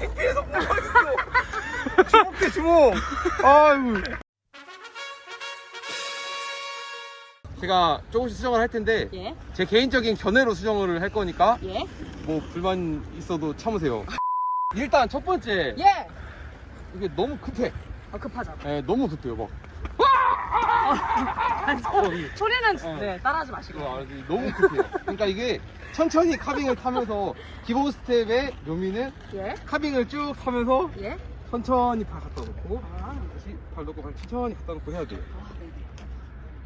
창피해서 못 하겠어. 주먹 대 주먹. 아유. 제가 조금씩 수정을 할 텐데 예? 제 개인적인 견해로 수정을 할 거니까 예? 뭐 불만 있어도 참으세요. 일단 첫 번째 예! 이게 너무 급해. 아, 급하죠. 예, 너무 급해요. 막 아니, 소, 소리는 어. 네, 따라하지 마시고. 이거 알지? 너무 급해요. 그러니까 이게 천천히 카빙을 타면서 기본 스텝의 묘미는 예? 카빙을 쭉 타면서 예? 천천히 발 갖다 놓고 아, 다시 발 놓고 발 천천히 갖다 놓고 해야 돼요. 아, 네네.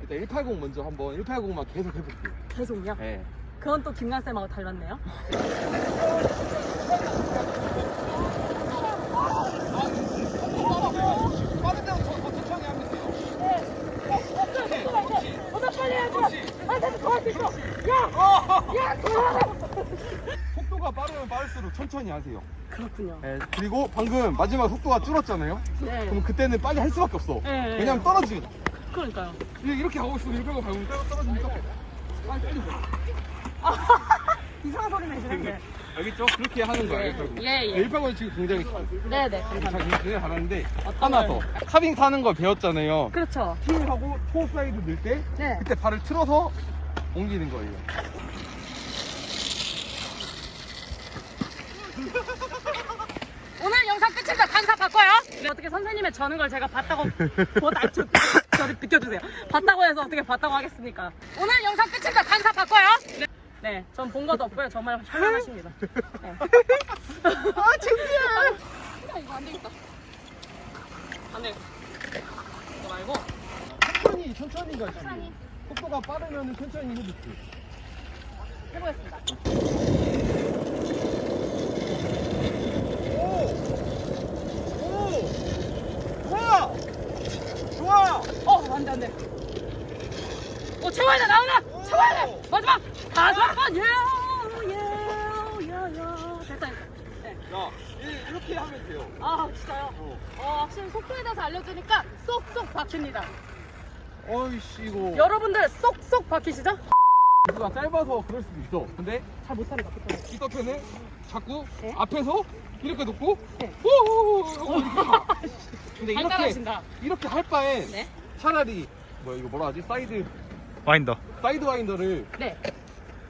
일단 180 먼저 한번 180만 계속 해볼게요. 계속요? 예. 그건 또 김간쌤하고 닮았네요. 빠른 데로 더, 더 천천히 하면 돼요. 보다 빨리 해줘! 아, 나도 더할수 있어! 속도가 빠르면 빠를수록 천천히 하세요. 그렇군요. 예, 그리고 방금 마지막 속도가 줄었잖아요. 네. 그럼 그때는 빨리 할 수밖에 없어. 네. 왜냐면 떨어지거든. 그러니까요. 이렇게 이렇게 하고 있으면 이렇게 밟으면 떨어- 떨어지니까 빨리 빨리 가. 이상한 소리 내시는데. 알겠죠? 그렇게 하는 거야. 예, 180. 예, 예. 180은 지금 굉장히 네네, 자, 감사합니다. 굉장히 잘하는데 하나 걸? 더. 카빙 타는 걸 배웠잖아요. 그렇죠. 힐하고 토 사이드 넣을 때 네. 그때 발을 틀어서 옮기는 거예요. 오늘 영상 끝입니다. 강사 바꿔요. 네, 어떻게 선생님의 저는 걸 제가 봤다고 뭐 나, 저, 저를 비켜주세요. 봤다고 해서 어떻게 봤다고 하겠습니까? 오늘 영상 끝입니다. 강사 바꿔요. 네, 네, 전본 것도 없고요. 정말 현명하십니다. 네. 아 창피해. 이거 안 되겠다. 안 돼. 이거 말고. 천천히 천천히 가지. 속도가 빠르면 천천히 해줄게. 해보겠습니다. 오! 오! 좋아! 좋아! 어, 안 돼, 안 돼. 어, 채워야 돼, 나오나! 채워야 돼! 마지막! 다섯 번! 예! 예! 예! 예! 됐다, 됐다. 네. 야, 이- 이렇게 하면 돼요. 아, 진짜요? 어. 어, 확실히 속도에 대해서 알려주니까 쏙쏙 박힙니다. 어이씨, 이거. 여러분들 쏙쏙 박히시죠? 이거가 짧아서 그럴 수도 있어. 근데 잘 못합니다, 그때. 이 커튼을 자꾸 네. 앞에서 이렇게 놓고 네. 하고 이렇게 가. 근데 잘 이렇게 따라하신다. 이렇게 할 바엔 네. 차라리 뭐야 이거 뭐라 하지 사이드 와인더. 사이드 와인더를 네.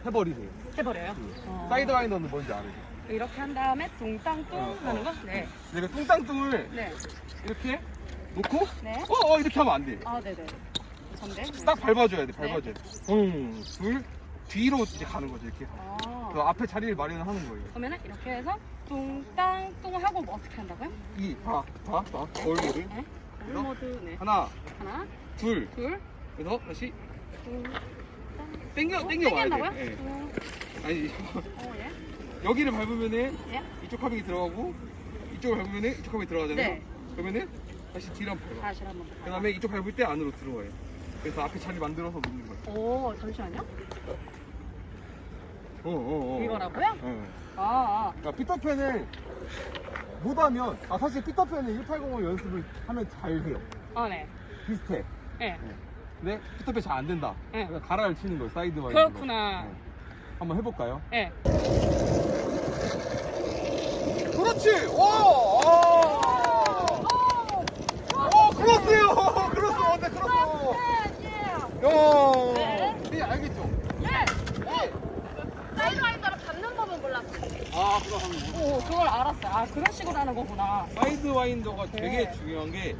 해버리세요. 해버려요. 어. 사이드 와인더는 뭔지 알아요? 이렇게 한 다음에 둥땅뚱 어, 어. 하는 거? 네. 내가 뚱땅뚱을 네. 이렇게 놓고 네. 어, 어 이렇게 하면 안 돼. 아, 네네. 전대. 네. 딱 밟아줘야 돼. 밟아줘야 돼. 응, 둘 뒤로 이제 가는 거죠 이렇게. 아. 그 앞에 자리를 마련을 하는 거예요. 그러면은 이렇게 해서 뚱땅뚱 하고 뭐 어떻게 한다고요? 이 봐, 봐, 봐. 거울모드. 네. 거울 모드 네. 하나, 하나, 둘. 둘, 그래서 다시 뚱땅. 땡겨 어, 땡겨 와야? 돼. 예. 어, 아니 어, 예. 여기를 밟으면은 예. 이쪽 카빙이 들어가고 이쪽을 밟으면은 이쪽 카빙이 들어가잖아요. 네. 그러면은 다시 뒤로 한번 밟아. 다시 한번. 그 다음에 이쪽 밟을 때 안으로 들어와요. 그래서 앞에 자리 만들어서 놓는 거예요. 오, 잠시만요. 어, 어, 어. 이거라고요? 어. 아, 아. 그러니까 피터팬을 못하면 아 사실 피터팬은 180을 연습을 하면 잘 해요. 아, 네. 비슷해. 네. 근데 피터팬 잘 안 된다. 네. 그러니까 가라를 치는 거예요. 사이드 와인. 그렇구나. 한번 해볼까요? 네. 그렇지. 오. 오. 오 크로스요. 크로스 어때 크로스. 야. 네. 네 알겠죠. 예! 사이드 와인더를 밟는 법은 몰랐어요. 아 그거 하는 거. 오, 그걸 알았어요. 아, 그런 식으로 하는 거구나. 사이드 와인더가 되게 네. 중요한 게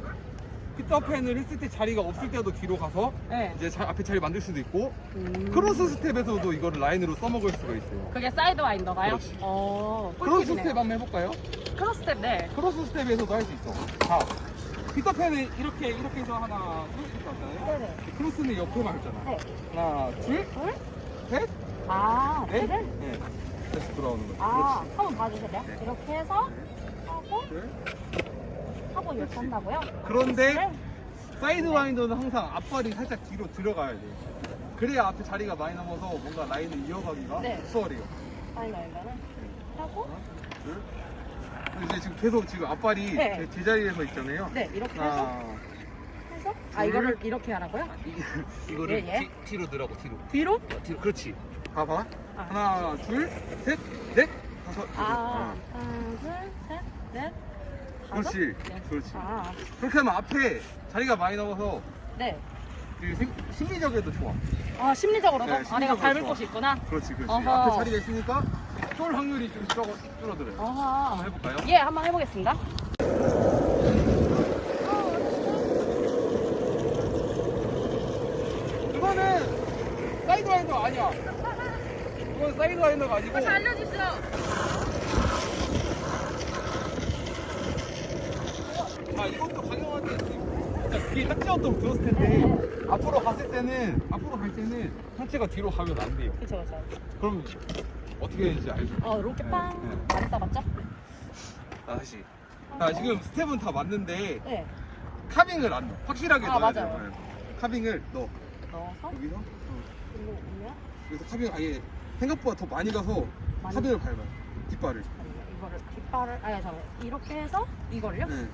피터팬을 했을 때 자리가 없을 때도 뒤로 가서 네. 이제 자- 앞에 자리 만들 수도 있고 음. 크로스 스텝에서도 이거를 라인으로 써먹을 수가 있어요. 그게 사이드 와인더가요? 그렇지. 어, 크로스 꿀팁이네요. 스텝 한번 해볼까요? 크로스 스텝, 네. 크로스 스텝에서도 할 수 있어. 자, 피터팬은 이렇게 이렇게 해서 하나 둘 이렇게 왔잖아요. 네네. 크로스는 옆에만 했잖아. 네. 하나, 둘, 둘? 셋, 아, 넷. 둘을? 네. 다시 돌아오는 거예요. 아, 한번 봐주실래요? 네. 이렇게 해서 하고, 그렇지. 둘. 하고 이렇게 그렇지. 한다고요? 그런데 네. 사이드 와인더는 항상 앞발이 살짝 뒤로 들어가야 돼. 그래야 앞에 자리가 많이 남아서 뭔가 라인을 이어가기가 네. 수월해요. 사이드 와인더는 하고, 둘. 그리고 이제 지금 계속 지금 앞발이 네. 제- 제자리에서 있잖아요. 네, 이렇게 해서, 하나, 해서. 아, 둘. 이거를 이렇게 하라고요? 이, 이거를 예, 예. 뒤, 뒤로 들어가고 뒤로. 뒤로? 뒤로. 그렇지. 봐봐. 아. 하나, 둘, 셋, 넷, 다섯. 아, 일곱. 하나, 둘, 셋, 넷. 그렇지. 네. 그렇지. 아, 그렇게 하면 앞에 자리가 많이 남아서 네. 그 생- 심리적에도 좋아. 아 심리적으로도 네, 아 내가 심리적으로 밟을 좋아. 곳이 있구나. 그렇지, 그렇지. 어허. 앞에 자리가 있으니까 쫄 확률이 좀 줄어, 줄어들어요. 아하. 한번 해볼까요? 예, 한번 해보겠습니다. 이거는 사이드 와인더 아니야. 이건 사이드 와인더가 아니고 알려주시죠. 아 이것도 강형한테 진짜 귀에 딱 찌었다고 들었을 텐데 앞으로 갔을 때는 앞으로 갈 때는 상체가 뒤로 가면 안 돼요. 그쵸, 그쵸. 그럼 어떻게 되는지 알죠? 어, 로켓빵 네, 네. 많이 싸봤죠? 아, 다시. 아 지금 스텝은 다 맞는데 네. 카빙을 안 넣어. 확실하게 아, 넣어야 맞아요. 돼요. 네. 카빙을 넣어. 넣어서 여기서 그리고 오면 여기서 카빙 아예 생각보다 더 많이 가서 많이- 카빙을 밟아요. 뒷발을. 아니, 이거를 뒷발을 아니 잠깐 이렇게 해서 이걸요? 네.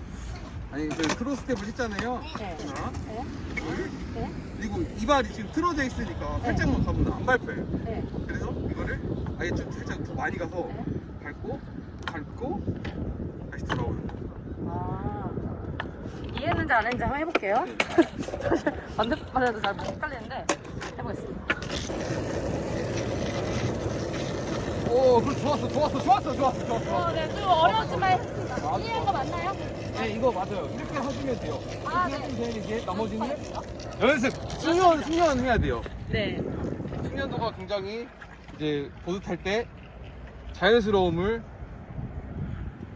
아니 그 크로스 스텝을 했잖아요. 네. 하나, 네. 둘, 네. 그리고 이발이 지금 틀어져 있으니까 살짝만 가면 안 밟혀요. 네. 그래서 이거를 아예 좀 살짝 더 많이 가서 네. 밟고 밟고 다시 돌아오는 거. 아 이해했는지 안 했는지 한번 해볼게요. 네. 반대말해도 잘 헷갈리는데 해보겠습니다. 오, 그 좋았어, 좋았어, 좋았어, 좋았어, 좋았어. 어, 네, 좀 어려웠지만 했습니다. 아, 이해한 거 맞나요? 네, 이거 맞아요. 이렇게 하시면 돼요. 아, 이렇게 네. 하시면 되는데 나머지는 잘했어요? 연습. 숙련, 숙련 해야 돼요. 네. 숙련도가 굉장히 이제 보드 탈 때 자연스러움을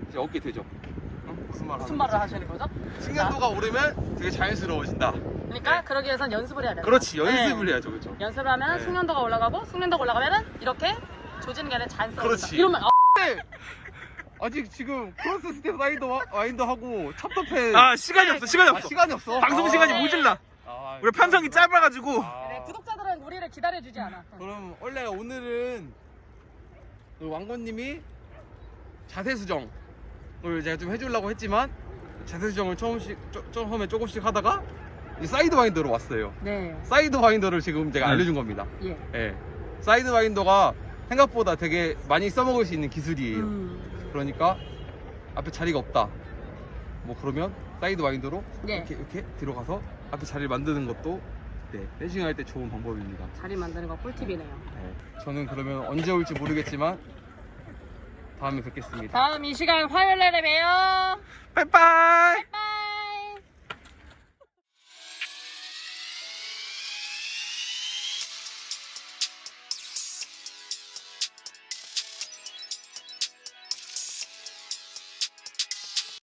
이제 얻게 되죠. 응? 무슨 말 무슨 말을 하시는 거죠? 숙련도가 오르면 되게 자연스러워진다. 그러니까 그러기 위해선 연습을 해야 돼요. 그렇지, 연습을 네. 해야죠, 그렇죠. 연습을 하면 네. 숙련도가 올라가고 숙련도가 올라가면은 이렇게 조지는 게 아니라 자연스러워진다. 그렇지. 이러면 어, 네. 아직 지금 크로스 스텝 와인더 와인더 하고 찹터패 아 시간이 없어 시간이 아, 없어 시간이 없어. 방송 아. 시간이 모질라 아, 우리 판성이 짧아가지고 아. 네, 구독자들은 우리를 기다려주지 않아. 그럼 원래 오늘은 그 왕건님이 자세 수정을 제가 좀 해주려고 했지만 자세 수정을 처음씩 쪼- 처음에 조금씩 하다가 이 사이드 와인더로 왔어요. 네. 사이드 와인더를 지금 제가 네. 알려준 겁니다. 예. 예. 사이드 와인더가 생각보다 되게 많이 써먹을 수 있는 기술이에요. 음. 그러니까 앞에 자리가 없다. 뭐 그러면 사이드 와인더로 네. 이렇게 이렇게 들어가서 앞에 자리를 만드는 것도 네, 댄싱 할때 좋은 방법입니다. 자리 만드는 거 꿀팁이네요. 네, 저는 그러면 언제 올지 모르겠지만 다음에 뵙겠습니다. 다음 이 시간 화요일에 봬요. 빠이빠이 빠이.